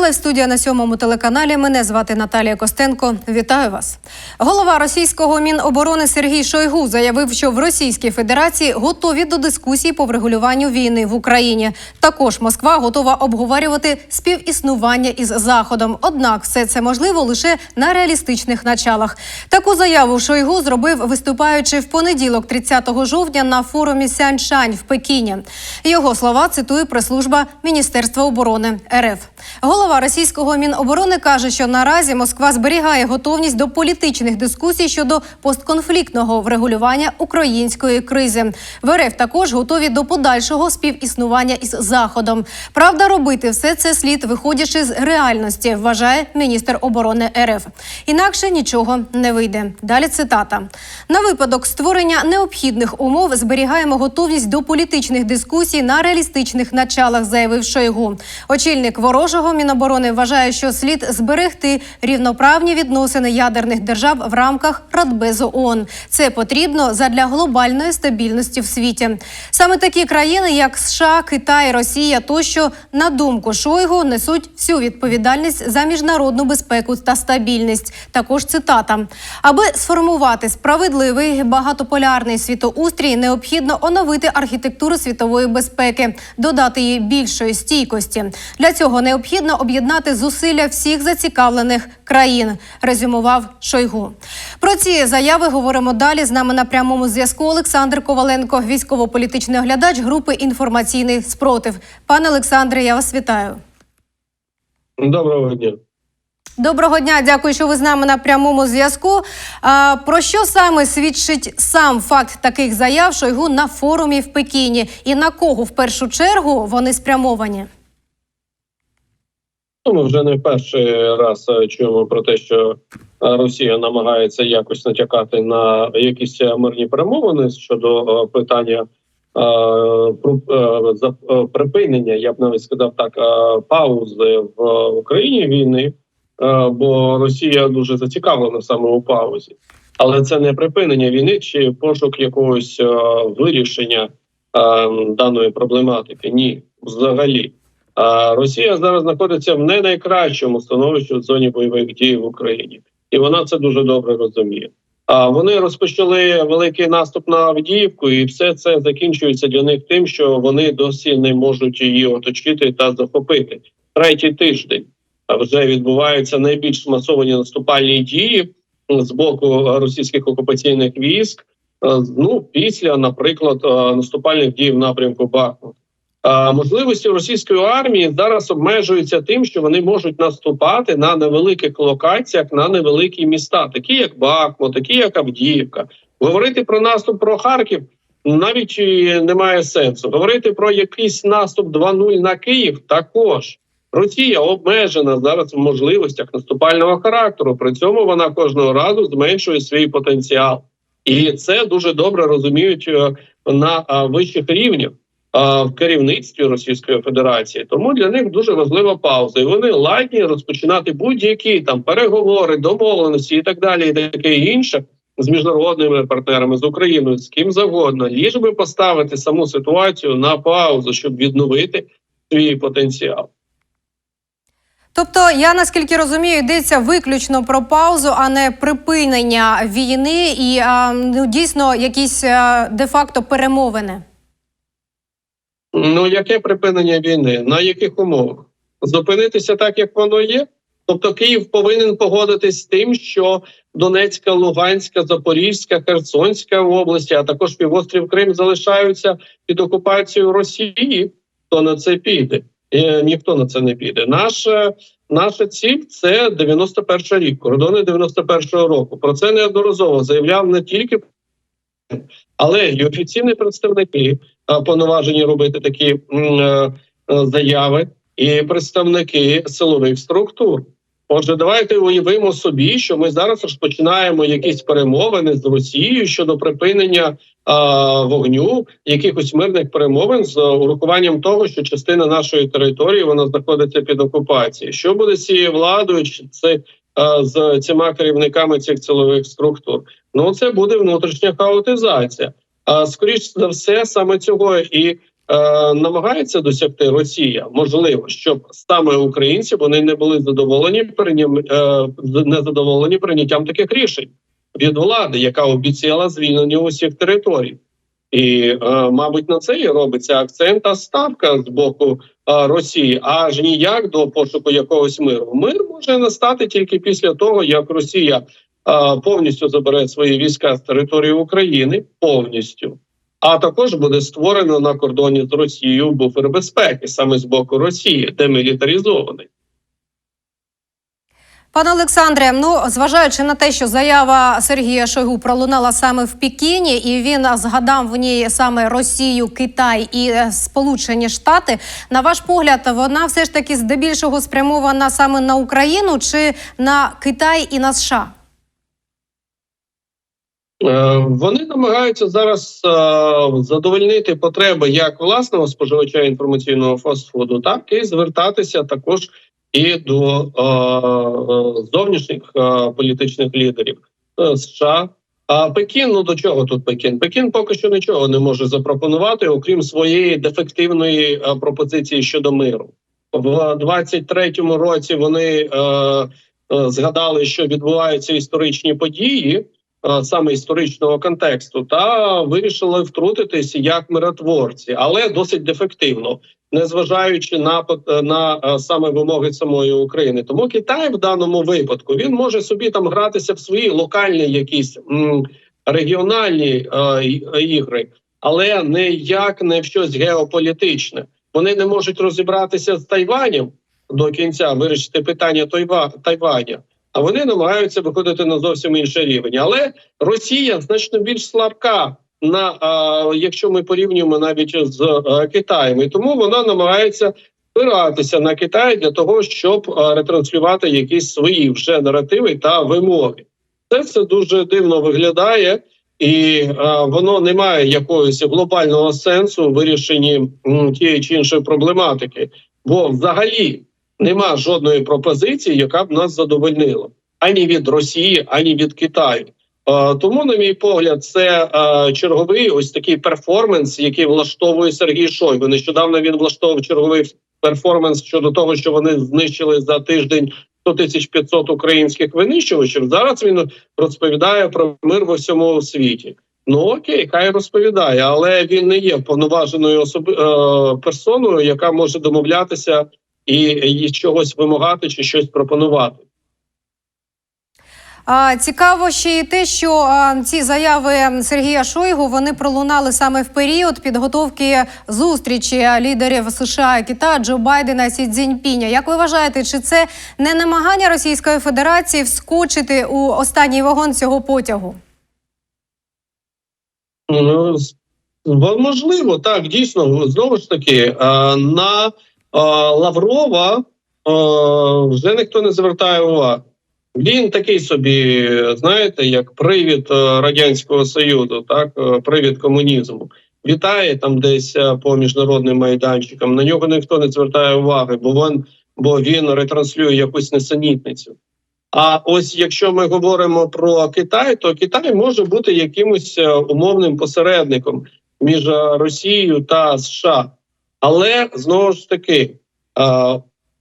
Це студія на сьомому телеканалі. Мене звати Наталія Костенко. Вітаю вас. Голова російського міноборони Сергій Шойгу заявив, що в Російській Федерації готові до дискусій по врегулюванню війни в Україні. Також Москва готова обговорювати співіснування із Заходом. Однак все це можливо лише на реалістичних началах. Таку заяву Шойгу зробив, виступаючи в понеділок, 30 жовтня, на форумі Сяньшань в Пекіні. Його слова цитує прес-служба Міністерства оборони РФ. Голова російського міноборони каже, що наразі Москва зберігає готовність до політичних дискусій щодо постконфліктного врегулювання української кризи. В РФ також готові до подальшого співіснування із Заходом. Правда, робити все це слід виходячи з реальності, вважає міністр оборони РФ. Інакше нічого не вийде. Далі цитата: на випадок створення необхідних умов зберігаємо готовність до політичних дискусій на реалістичних началах, заявив Шойгу. Очільник ворожого міноборони вважає, що слід зберегти рівноправні відносини ядерних держав в рамках Радбезу ООН. Це потрібно задля глобальної стабільності в світі. Саме такі країни, як США, Китай, Росія, тощо, на думку Шойгу, несуть всю відповідальність за міжнародну безпеку та стабільність. Також цитата: аби сформувати справедливий багатополярний світоустрій, необхідно оновити архітектуру світової безпеки, додати їй більшої стійкості. Для цього необхідно об'єднати зусилля всіх зацікавлених країн. Резюмував Шойгу. Про ці заяви говоримо далі. З нами на прямому зв'язку Олександр Коваленко, військово-політичний оглядач групи інформаційний спротив. Пане Олександре, я вас вітаю. Доброго дня. Доброго дня, дякую, що ви з нами на прямому зв'язку. Про що саме свідчить сам факт таких заяв Шойгу на форумі в Пекіні? І на кого в першу чергу вони спрямовані? Ну, ми вже не перший раз е, чуємо про те, що е, Росія намагається якось натякати на якісь е, мирні перемовини щодо питання про припинення, я б навіть сказав так, паузи в Україні війни, бо Росія дуже зацікавлена саме у паузі, але це не припинення війни чи пошук якогось вирішення е, даної проблематики. Ні, взагалі. Росія зараз знаходиться в не найкращому становищі в зоні бойових дій в Україні, і вона це дуже добре розуміє. А вони розпочали великий наступ на Авдіївку, і все це закінчується для них тим, що вони досі не можуть її оточити та захопити. Третій тиждень вже відбуваються найбільш масовані наступальні дії з боку російських окупаційних військ. е, Ну після, наприклад, е, наступальних дій в напрямку Бахмут. Можливості російської армії зараз обмежуються тим, що вони можуть наступати на невеликих локаціях, на невеликі міста, такі як Бахмут, такі як Авдіївка. Говорити про наступ про Харків навіть немає сенсу. Говорити про якийсь наступ 2-0 на Київ також. Росія обмежена зараз в можливостях наступального характеру. При цьому вона кожного разу зменшує свій потенціал, і це дуже добре розуміють е, на вищих рівнях в керівництві Російської Федерації. Тому для них дуже важлива пауза, і вони ладні розпочинати будь-які там переговори, домовленості і так далі, і таке інше з міжнародними партнерами з Україною, з ким завгодно, ліж би поставити саму ситуацію на паузу, щоб відновити свій потенціал. Тобто, я наскільки розумію, йдеться виключно про паузу, а не припинення війни і ну, дійсно якісь де-факто перемовини. Ну яке припинення війни? На яких умовах? Зупинитися так, як воно є? Тобто Київ повинен погодитись з тим, що Донецька, Луганська, Запорізька, Херсонська області, а також півострів Крим залишаються під окупацією Росії. Хто на це піде? Е, ніхто на це не піде. Наша наша ціль це 91 рік, кордони 91-го року. Про це неодноразово заявляв не тільки але й офіційні представники повноважені робити такі е, е, заяви, і представники силових структур. Отже, давайте уявимо собі, що ми зараз розпочинаємо якісь перемовини з Росією щодо припинення а, вогню, якихось мирних перемовин з урахуванням того, що частина нашої території вона знаходиться під окупацією. Що буде з цією владою? Чи це а, з цими керівниками цих силових структур? Ну це буде внутрішня хаотизація. Скоріш за все, саме цього і намагається досягти Росія, можливо, щоб саме українці вони не були задоволені прийням, е, не задоволені прийняттям таких рішень від влади, яка обіцяла звільнення усіх територій. І, е, мабуть, на це і робиться акцент та ставка з боку е, Росії, аж ніяк до пошуку якогось миру. Мир може настати тільки після того, як Росія е, повністю забере свої війська з території України повністю. А також буде створено на кордоні з Росією буфер безпеки саме з боку Росії, демілітаризований. Пане Олександре, ну зважаючи на те, що заява Сергія Шойгу пролунала саме в Пекіні, і він згадав в ній саме Росію, Китай і е, Сполучені Штати. На ваш погляд, вона все ж таки здебільшого спрямована саме на Україну чи на Китай і на США? Е, Вони намагаються зараз е, задовольнити потреби як власного споживача інформаційного фастфуду, так і звертатися також і до е, зовнішніх політичних лідерів США. А Пекін, ну до чого тут Пекін? Пекін поки що нічого не може запропонувати, окрім своєї дефективної пропозиції щодо миру. В 23-му році вони е, згадали, що відбуваються історичні події саме історичного контексту, та вирішили втрутитись як миротворці, але досить дефективно, незважаючи на пот- на е, саме вимоги самої України. Тому Китай в даному випадку він може собі там гратися в свої локальні якісь регіональні е, ігри, але ніяк не в щось геополітичне. Вони не можуть розібратися з Тайванем до кінця, вирішити питання Тайва, Тайваня. А вони намагаються виходити на зовсім інший рівень. Але Росія значно більш слабка на якщо ми порівнюємо навіть з а, Китаєм, і тому вона намагається спиратися на Китай для того, щоб а, ретранслювати якісь свої вже наративи та вимоги. Це все дуже дивно виглядає, і а, воно не має якогось глобального сенсу в вирішенні тієї чи іншої проблематики, бо взагалі нема жодної пропозиції, яка б нас задовольнила ані від Росії, ані від Китаю. Тому, на мій погляд, це черговий ось такий перформанс, який влаштовує Сергій Шойгу. Нещодавно він влаштовував черговий перформанс щодо того, що вони знищили за тиждень 100 тисяч 500 українських винищувачів. Зараз він розповідає про мир во всьому світі. Ну окей, хай розповідає, але він не є повноваженою особи е, персоною, яка може домовлятися і, і чогось вимагати чи щось пропонувати. А, цікаво ще й те, що а, ці заяви Сергія Шойгу вони пролунали саме в період підготовки зустрічі лідерів США і Китаю Джо Байдена і Сі Цзіньпіня. Як ви вважаєте, чи це не намагання Російської Федерації вскочити у останній вагон цього потягу? Ну, можливо, так дійсно знову ж таки на Лаврова вже ніхто не звертає уваги. Він такий собі, знаєте, як привід е, радянського союзу, так е, привід комунізму. Вітає там десь е, по міжнародним майданчикам. На нього ніхто не звертає уваги, бо він, бо він ретранслює якусь несенітницю. А ось якщо ми говоримо про Китай, то Китай може бути якимось умовним посередником між Росією та США. Але знову ж таки, е,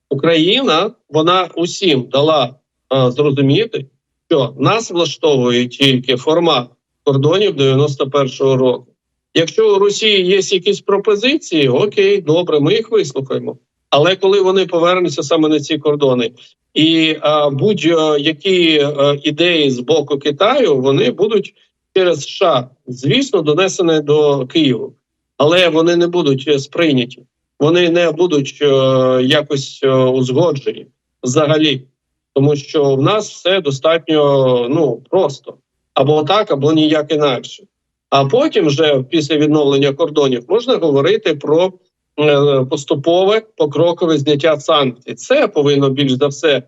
Україна вона усім дала е, зрозуміти, що нас влаштовує тільки формат кордонів 91-го року. Якщо у Росії є якісь пропозиції, окей, добре, ми їх вислухаємо. Але коли вони повернуться саме на ці кордони, і а, будь-які е, ідеї з боку Китаю вони будуть через США, звісно, донесені до Києва, але вони не будуть е, сприйняті, вони не будуть е, якось е, узгоджені взагалі, тому що в нас все достатньо ну просто або так, або ніяк інакше. А потім, вже після відновлення кордонів, можна говорити про поступове покрокове зняття санкцій. Це повинно більш за все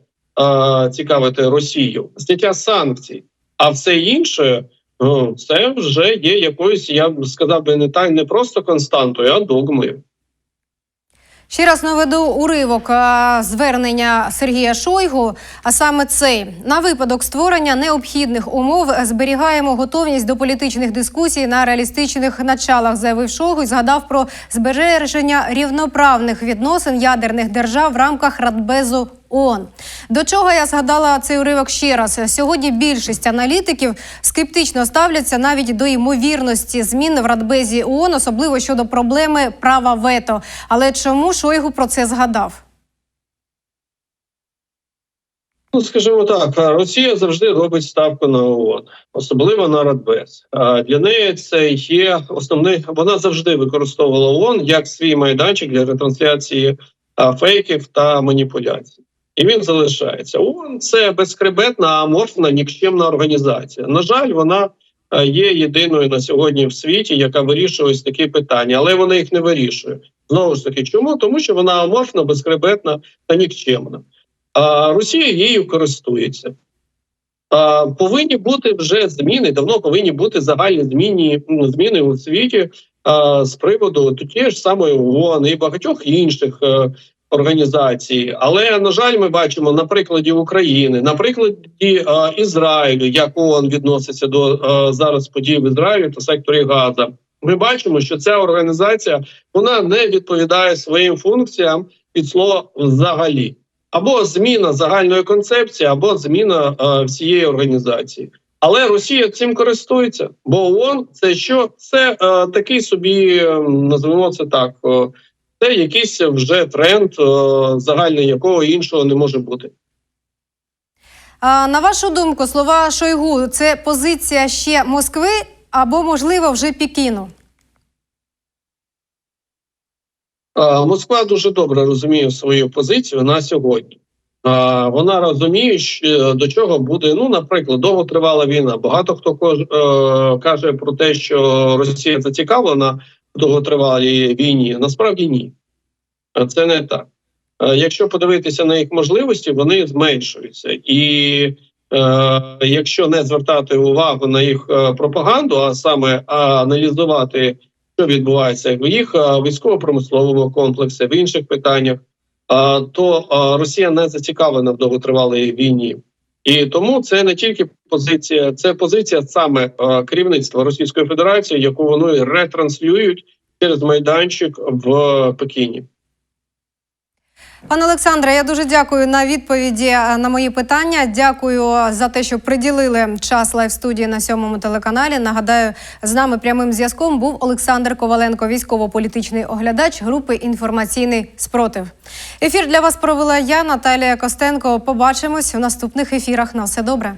цікавити Росію. Зняття санкцій, а все інше. Ну, це вже є якоюсь, я б сказав би, не так не просто константою, а догмою. Ще раз наведу уривок звернення Сергія Шойгу. А саме цей на випадок створення необхідних умов зберігаємо готовність до політичних дискусій на реалістичних началах. Заявив Шойгу і згадав про збереження рівноправних відносин ядерних держав в рамках Радбезу ООН. До чого я згадала цей уривок ще раз. Сьогодні більшість аналітиків скептично ставляться навіть до ймовірності змін в Радбезі ООН, особливо щодо проблеми права вето. Але чому Шойгу про це згадав? Ну, скажімо так, Росія завжди робить ставку на ООН, особливо на Радбез. Для неї це є основний. Вона завжди використовувала ООН як свій майданчик для ретрансляції фейків та маніпуляцій. І він залишається. ООН – це безкребетна, аморфна, нікчемна організація. На жаль, вона е, є єдиною на сьогодні в світі, яка вирішує ось такі питання, але вона їх не вирішує. Знову ж таки, чому? Тому що вона аморфна, безкребетна та нікчемна. А Росія її користується. А, повинні бути вже зміни. Давно повинні бути загальні зміни, зміни у світі а, з приводу тієї ж самої ООН і багатьох інших організацій. Але на жаль, ми бачимо на прикладі України, на прикладі е, Ізраїлю, як ООН відноситься до е, зараз подій в Ізраїлі та секторі Газа. Ми бачимо, що ця організація вона не відповідає своїм функціям від слова взагалі або зміна загальної концепції, або зміна е, всієї організації. Але Росія цим користується, бо ООН – це що? Це е, такий собі, е, називаємо це так. е, це якийсь вже тренд, е, загальний якого іншого не може бути. А, на вашу думку, слова Шойгу це позиція ще Москви або, можливо, вже Пекіну? Е, Москва дуже добре розуміє свою позицію на сьогодні. Е, Вона розуміє, що до чого буде. Ну, наприклад, довготривала війна. Багато хто кож- е, каже про те, що Росія зацікавлена довготривалій війні. Насправді ні, Е, це не так. Е, Якщо подивитися на їх можливості, вони зменшуються, і е, якщо не звертати увагу на їх е, пропаганду, а саме аналізувати що відбувається в їх військово-промисловому комплексі, в інших питаннях, то Росія не зацікавлена в довготривалій війні. І тому це не тільки позиція, це позиція саме е, керівництва Російської Федерації, яку вони ретранслюють через майданчик в Пекіні. Пане Олександре, я дуже дякую на відповіді е, на мої питання. Дякую за те, що приділили час лайв студії на сьомому телеканалі. Нагадаю, з нами прямим зв'язком був Олександр Коваленко, військово-політичний оглядач групи Інформаційний спротив. Ефір для вас провела я, Наталія Костенко. Побачимось у наступних ефірах. На все добре.